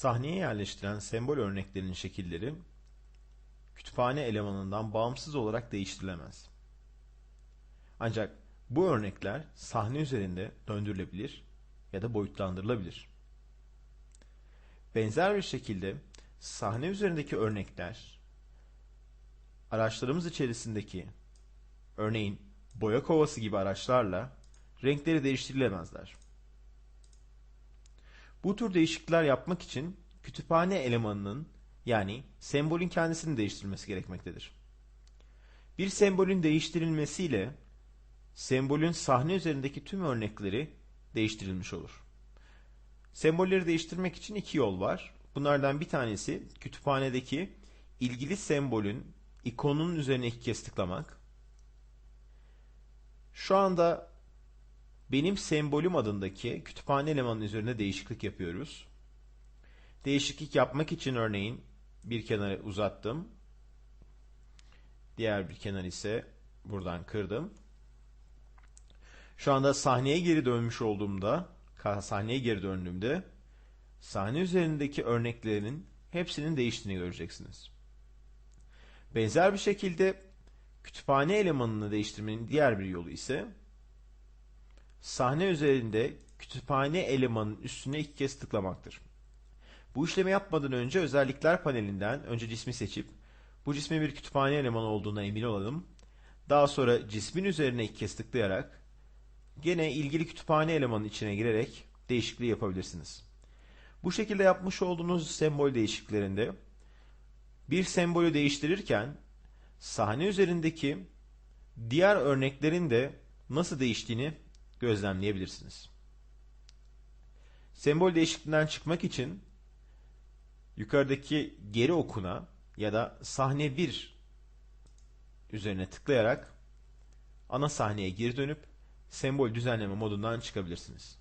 Sahneye yerleştiren sembol örneklerinin şekilleri kütüphane elemanından bağımsız olarak değiştirilemez. Ancak bu örnekler sahne üzerinde döndürülebilir ya da boyutlandırılabilir. Benzer bir şekilde sahne üzerindeki örnekler araçlarımız içerisindeki örneğin boya kovası gibi araçlarla renkleri değiştirilemezler. Bu tür değişiklikler yapmak için kütüphane elemanının yani sembolün kendisini değiştirilmesi gerekmektedir. Bir sembolün değiştirilmesiyle sembolün sahne üzerindeki tüm örnekleri değiştirilmiş olur. Sembolleri değiştirmek için iki yol var. Bunlardan bir tanesi kütüphanedeki ilgili sembolün ikonunun üzerine iki kez tıklamak. Şu anda benim sembolüm adındaki kütüphane elemanının üzerine değişiklik yapıyoruz. Değişiklik yapmak için örneğin bir kenarı uzattım. Diğer bir kenar ise buradan kırdım. Şu anda sahneye geri dönmüş olduğumda, sahneye geri döndüğümde sahne üzerindeki örneklerinin hepsinin değiştiğini göreceksiniz. Benzer bir şekilde kütüphane elemanını değiştirmenin diğer bir yolu ise sahne üzerinde kütüphane elemanının üstüne iki kez tıklamaktır. Bu işlemi yapmadan önce özellikler panelinden önce cismi seçip bu cismin bir kütüphane elemanı olduğuna emin olalım. Daha sonra cismin üzerine iki kez tıklayarak gene ilgili kütüphane elemanının içine girerek değişikliği yapabilirsiniz. Bu şekilde yapmış olduğunuz sembol değişikliklerinde bir sembolü değiştirirken sahne üzerindeki diğer örneklerin de nasıl değiştiğini gözlemleyebilirsiniz. Sembol değişikliğinden çıkmak için yukarıdaki geri okuna ya da sahne 1 üzerine tıklayarak ana sahneye geri dönüp sembol düzenleme modundan çıkabilirsiniz.